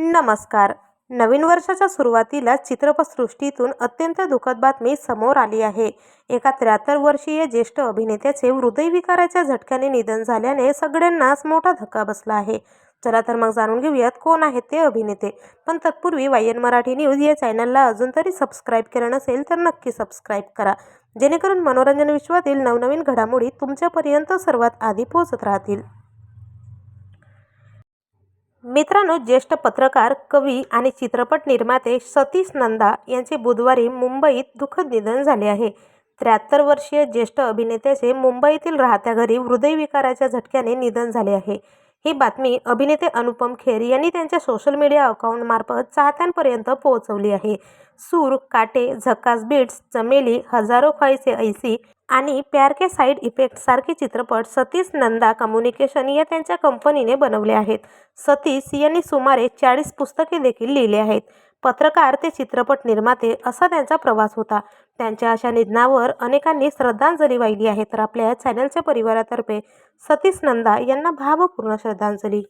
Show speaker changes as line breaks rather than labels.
नमस्कार. नवीन वर्षाच्या सुरुवातीला चित्रपटसृष्टीतून अत्यंत दुःखद बातमी समोर आली आहे. एका त्र्याहत्तर वर्षीय ज्येष्ठ अभिनेत्याचे हृदयविकाराच्या झटक्याने निधन झाल्याने सगळ्यांनाच मोठा धक्का बसला आहे. चला तर मग जाणून घेऊयात कोण आहेत ते अभिनेते. पण तत्पूर्वी वाय एन मराठी न्यूज या चॅनलला अजून तरी सबस्क्राईब केलं नसेल तर नक्की सबस्क्राईब करा. जेणेकरून मनोरंजन विश्वातील नवनवीन घडामोडी तुमच्यापर्यंत सर्वात आधी पोहोचत राहतील. मित्रांनो ज्येष्ठ पत्रकार कवी आणि चित्रपट निर्माते सतीश नंदा यांचे बुधवारी मुंबईत दुःखद निधन झाले आहे. त्र्याहत्तर वर्षीय ज्येष्ठ अभिनेत्याचे मुंबईतील राहत्या घरी हृदयविकाराच्या झटक्याने निधन झाले आहे. ही बातमी अभिनेते अनुपम खेर यांनी त्यांच्या सोशल मीडिया अकाउंटमार्फत चाहत्यांपर्यंत पोहोचवली आहे. सूर काटे झकास बीट्स चमेली हजारो ख्वाहिसे ऐसी आणि प्यार के साईड इफेक्ट सारखे चित्रपट सतीश नंदा कम्युनिकेशन या त्यांच्या कंपनीने बनवले आहेत. सतीश यांनी सुमारे चाळीस पुस्तके देखील लिहिली आहेत. पत्रकार ते चित्रपट निर्माते असा त्यांचा प्रवास होता. त्यांच्या अशा निधनावर अनेकांनी श्रद्धांजली वाहिली आहे. तर आपल्या चॅनलच्या परिवारातर्फे सतीश नंदा यांना भावपूर्ण श्रद्धांजली.